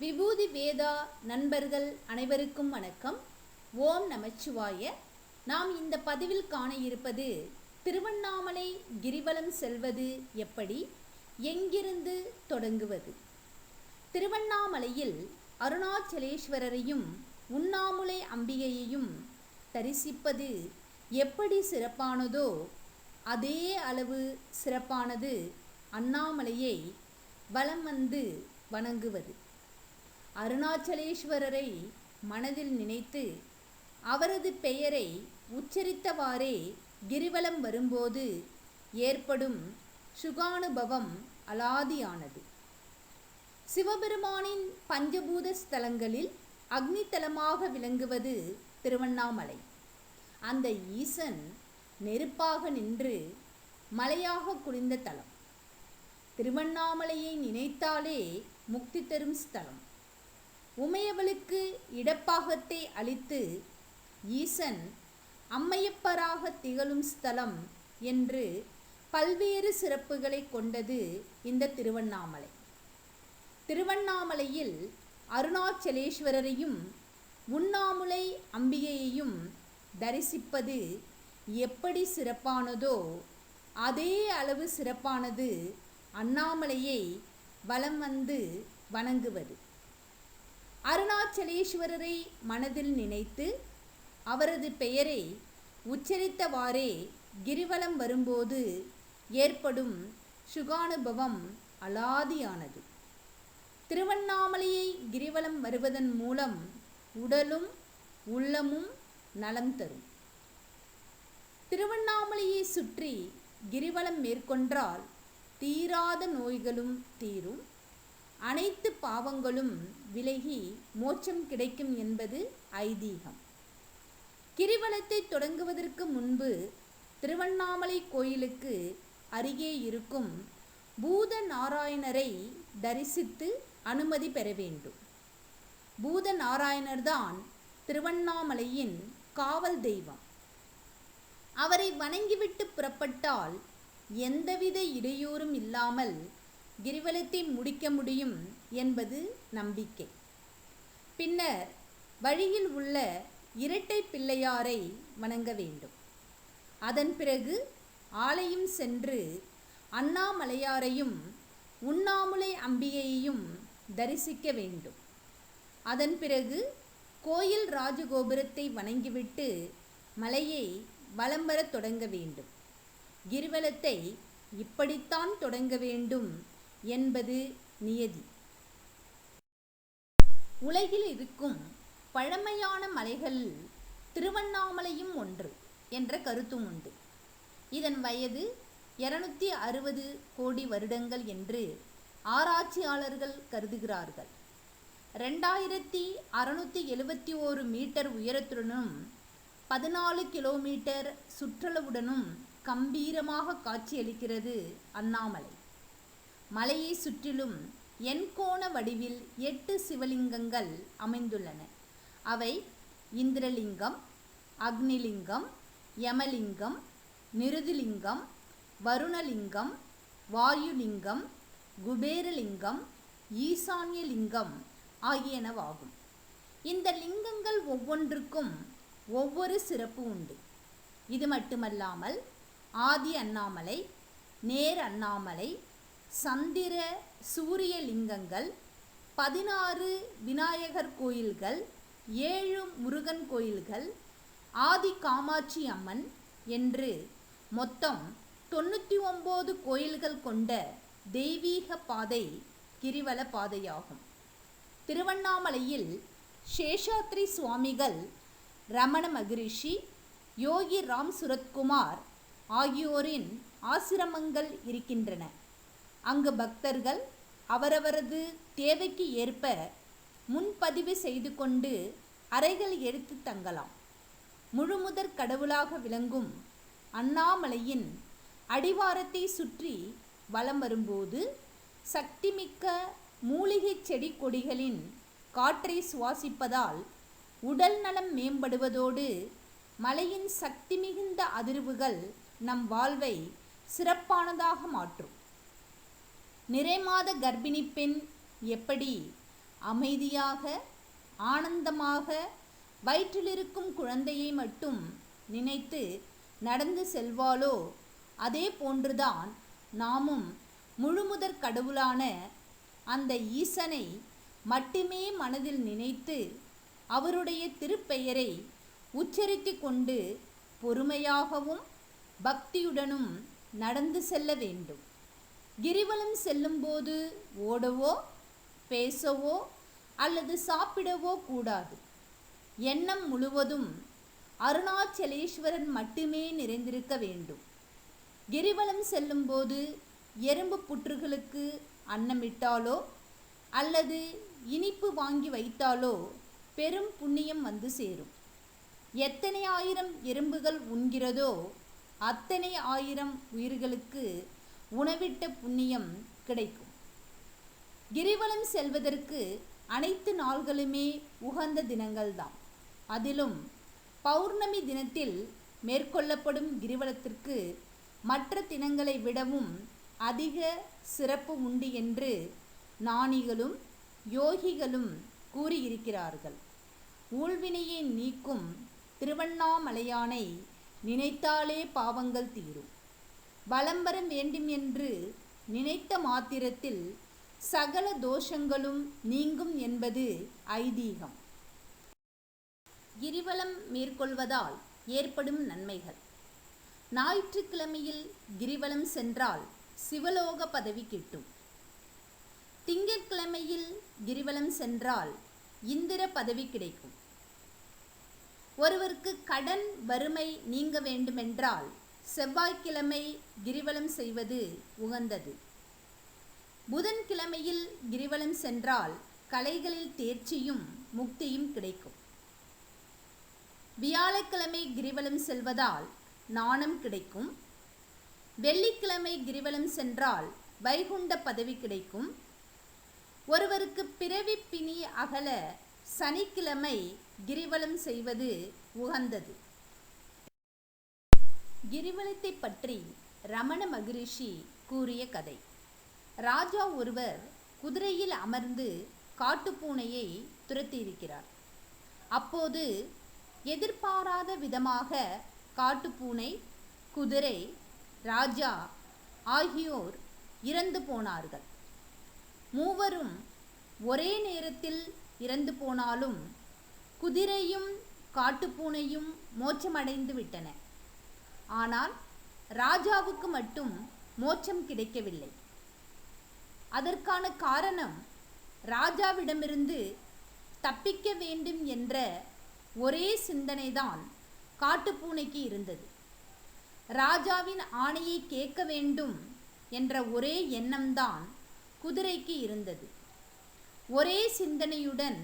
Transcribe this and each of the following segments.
விபூதி வேதா நண்பர்கள் அனைவருக்கும் வணக்கம். ஓம் நமச்சிவாய. நாம் இந்த பதிவில் காண இருப்பது திருவண்ணாமலை கிரிவலம் செல்வது எப்படி எங்கிருந்து தொடங்குவது? திருவண்ணாமலையில் அருணாச்சலேஸ்வரரையும் உண்ணாமுலை அம்பிகையையும் தரிசிப்பது எப்படி சிறப்பானதோ அதே அளவு சிறப்பானது அண்ணாமலையை வலம் வந்து வணங்குவது. அருணாச்சலேஸ்வரரை மனதில் நினைத்து அவரது பெயரை உச்சரித்தவாறே கிரிவலம் வரும்போது ஏற்படும் சுகானுபவம் அலாதியானது. சிவபெருமானின் பஞ்சபூத ஸ்தலங்களில் அக்னித்தலமாக விளங்குவது திருவண்ணாமலை. அந்த ஈசன் நெருப்பாக நின்று மலையாக குளிர்ந்த தலம். திருவண்ணாமலையை நினைத்தாலே முக்தி தரும் ஸ்தலம். உமையவளுக்கு இடப்பாகத்தை அளித்து ஈசன் அம்மையப்பராக திகழும் ஸ்தலம் என்று பல்வேறு சிறப்புகளை கொண்டது இந்த திருவண்ணாமலை. திருவண்ணாமலையில் அருணாச்சலேஸ்வரரையும் உண்ணாமுலை அம்பிகையையும் தரிசிப்பது எப்படி சிறப்பானதோ அதே அளவு சிறப்பானது அண்ணாமலையை வலம் வந்து வணங்குவது. அருணாச்சலேஸ்வரரை மனதில் நினைத்து அவரது பெயரை உச்சரித்தவாறே கிரிவலம் வரும்போது ஏற்படும் சுகானுபவம் அலாதியானது. திருவண்ணாமலையை கிரிவலம் வருவதன் மூலம் உடலும் உள்ளமும் நலம் தரும். திருவண்ணாமலையை சுற்றி கிரிவலம் மேற்கொண்டால் தீராத நோய்களும் தீரும். அனைத்து பாவங்களும் விலகி மோட்சம் கிடைக்கும் என்பது ஐதீகம். கிரிவலத்தை தொடங்குவதற்கு முன்பு திருவண்ணாமலை கோயிலுக்கு அருகே இருக்கும் பூத நாராயணரை தரிசித்து அனுமதி பெற வேண்டும். பூத நாராயணர்தான் திருவண்ணாமலையின் காவல் தெய்வம். அவரை வணங்கிவிட்டு புறப்பட்டால் எந்தவித இடையூறும் இல்லாமல் கிரிவலத்தை முடிக்க முடியும் என்பது நம்பிக்கை. பின்னர் வழியில் உள்ள இரட்டை பிள்ளையாரை வணங்க வேண்டும். அதன் பிறகு ஆலயம் சென்று அண்ணாமலையாரையும் உண்ணாமுலை அம்பிகையையும் தரிசிக்க வேண்டும். அதன் பிறகு கோயில் ராஜகோபுரத்தை வணங்கிவிட்டு மலையை வலம் வரத் தொடங்க வேண்டும். கிரிவலத்தை இப்படித்தான் தொடங்க வேண்டும் என்பது நியதி. உலகில் இருக்கும் பழமையான மலைகளில் திருவண்ணாமலையும் ஒன்று என்ற கருத்தும் உண்டு. இதன் வயது இருநூத்தி அறுபது கோடி வருடங்கள் என்று ஆராய்ச்சியாளர்கள் கருதுகிறார்கள். ரெண்டாயிரத்தி அறுநூத்தி எழுபத்தி ஓரு மீட்டர் உயரத்துடனும் பதினாலு கிலோமீட்டர் சுற்றளவுடனும் கம்பீரமாக காட்சியளிக்கிறது அண்ணாமலை. மலையை சுற்றிலும் எண்கோண வடிவில் எட்டு சிவலிங்கங்கள் அமைந்துள்ளன. அவை இந்திரலிங்கம் அக்னிலிங்கம் யமலிங்கம் நிருதிலிங்கம் வருணலிங்கம் வாயுலிங்கம் குபேரலிங்கம் ஈசான்யலிங்கம் ஆகியனவாகும். இந்த லிங்கங்கள் ஒவ்வொன்றுக்கும் ஒவ்வொரு சிறப்பு உண்டு. இது மட்டுமல்லாமல் ஆதி அண்ணாமலை நேர் அண்ணாமலை சந்திர சூரிய லிங்கங்கள் பதினாறு விநாயகர் கோயில்கள் ஏழு முருகன் கோயில்கள் ஆதி காமாட்சி அம்மன் என்று மொத்தம் தொண்ணூற்றி ஒம்பது கோயில்கள் கொண்ட தெய்வீக பாதை கிரிவல பாதையாகும். திருவண்ணாமலையில் சேஷாத்ரி சுவாமிகள் ரமண மகரிஷி யோகி ராம் சுரத்குமார் ஆகியோரின் ஆசிரமங்கள் இருக்கின்றன. அங்கு பக்தர்கள் அவரவரது தேவைக்கு ஏற்ப முன்பதிவு செய்து கொண்டு அறைகள் எடுத்து தங்கலாம். முழுமுதற் கடவுளாக விளங்கும் அண்ணாமலையின் அடிவாரத்தை சுற்றி வலம் வரும்போது சக்திமிக்க மூலிகை செடி கொடிகளின் காற்றை சுவாசிப்பதால் உடல் நலம் மேம்படுவதோடு மலையின் சக்தி மிகுந்த அதிர்வுகள் நம் வாழ்வை சிறப்பானதாக மாற்றும். நிறைமாத கர்ப்பிணி பெண் எப்படி அமைதியாக ஆனந்தமாக வயிற்றிலிருக்கும் குழந்தையை மட்டும் நினைத்து நடந்து செல்வாளோ? அதே போன்றுதான் நாமும் முழுமுதற் கடவுளான அந்த ஈசனை மட்டுமே மனதில் நினைத்து அவருடைய திருப்பெயரை உச்சரித்து கொண்டு பொறுமையாகவும் பக்தியுடனும் நடந்து செல்ல வேண்டும். கிரிவலம் செல்லும்போது ஓடவோ பேசவோ அல்லது சாப்பிடவோ கூடாது. எண்ணம் முழுவதும் அருணாச்சலேஸ்வரன் மட்டுமே நிறைந்திருக்க வேண்டும். கிரிவலம் செல்லும்போது எறும்பு புற்றுகளுக்கு அன்னமிட்டாலோ அல்லது இனிப்பு வாங்கி வைத்தாலோ பெரும் புண்ணியம் வந்து சேரும். எத்தனை ஆயிரம் எறும்புகள் உண்கிறதோ அத்தனை ஆயிரம் உயிர்களுக்கு உணவிட்ட புண்ணியம் கிடைக்கும். கிரிவலம் செல்வதற்கு அனைத்து நாள்களுமே உகந்த தினங்கள்தான் அதிலும் பௌர்ணமி தினத்தில் மேற்கொள்ளப்படும் கிரிவலத்திற்கு மற்ற தினங்களை விடவும் அதிக சிறப்பு உண்டு என்று நாணிகளும் யோகிகளும் கூறியிருக்கிறார்கள். ஊழ்வினையை நீக்கும் திருவண்ணாமலையானை நினைத்தாலே பாவங்கள் தீரும். வலம் வர வேண்டும் என்று நினைத்த மாத்திரத்தில் சகல தோஷங்களும் நீங்கும் என்பது ஐதீகம். கிரிவலம் மேற்கொள்வதால் ஏற்படும் நன்மைகள். ஞாயிற்றுக்கிழமையில் கிரிவலம் சென்றால் சிவலோக பதவி கிட்டும். திங்கட்கிழமையில் கிரிவலம் சென்றால் இந்திர பதவி கிடைக்கும். ஒருவருக்கு கடன் வறுமை நீங்க வேண்டுமென்றால் செவ்வாய்க்கிழமை கிரிவலம் செய்வது உகந்தது. புதன்கிழமையில் கிரிவலம் சென்றால் கலைகளில் தேர்ச்சியும் முக்தியும் கிடைக்கும். வியாழக்கிழமை கிரிவலம் செல்வதால் நாணம் கிடைக்கும். வெள்ளிக்கிழமை கிரிவலம் சென்றால் வைகுண்ட பதவி கிடைக்கும். ஒருவருக்கு பிறவி பிணி அகல சனிக்கிழமை கிரிவலம் செய்வது உகந்தது. கிரிவலத்தை பற்றி ரமண மகரிஷி கூறிய கதை. ராஜா ஒருவர் குதிரையில் அமர்ந்து காட்டுப்பூனையை துரத்தியிருக்கிறார். அப்போது எதிர்பாராத விதமாக காட்டுப்பூனை குதிரை ராஜா ஆகியோர் இறந்து போனார்கள். மூவரும் ஒரே நேரத்தில் இறந்து போனாலும் குதிரையும் காட்டுப்பூனையும் மோட்சமடைந்து விட்டன. ஆனால் ராஜாவுக்கு மட்டும் மோட்சம் கிடைக்கவில்லை. அதற்கான காரணம் ராஜாவிடமிருந்து தப்பிக்க வேண்டும் என்ற ஒரே சிந்தனைதான் காட்டுப்பூனைக்கு இருந்தது. ராஜாவின் ஆணையை கேட்க வேண்டும் என்ற ஒரே எண்ணம்தான் குதிரைக்கு இருந்தது. ஒரே சிந்தனையுடன்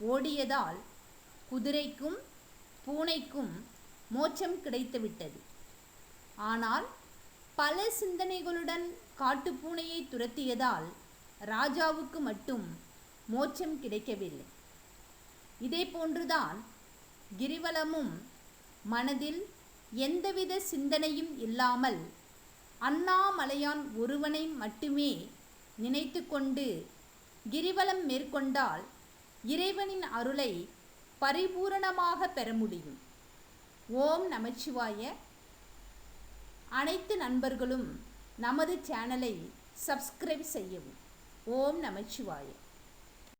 ஓடியதால் குதிரைக்கும் பூனைக்கும் மோட்சம் கிடைத்துவிட்டது. ஆனால் பல சிந்தனைகளுடன் காட்டுப்பூனையை துரத்தியதால் ராஜாவுக்கு மட்டும் மோட்சம் கிடைக்கவில்லை. இதே போன்றுதான் கிரிவலமும் மனதில் எந்தவித சிந்தனையும் இல்லாமல் அண்ணாமலையான் ஒருவனை மட்டுமே நினைத்து கொண்டு கிரிவலம் மேற்கொண்டால் இறைவனின் அருளை பரிபூரணமாக பெற முடியும். ஓம் நமச்சிவாய அனைத்து நண்பர்களும் நமது சேனலை சப்ஸ்கிரைப் செய்யவும். ஓம் நமச்சிவாய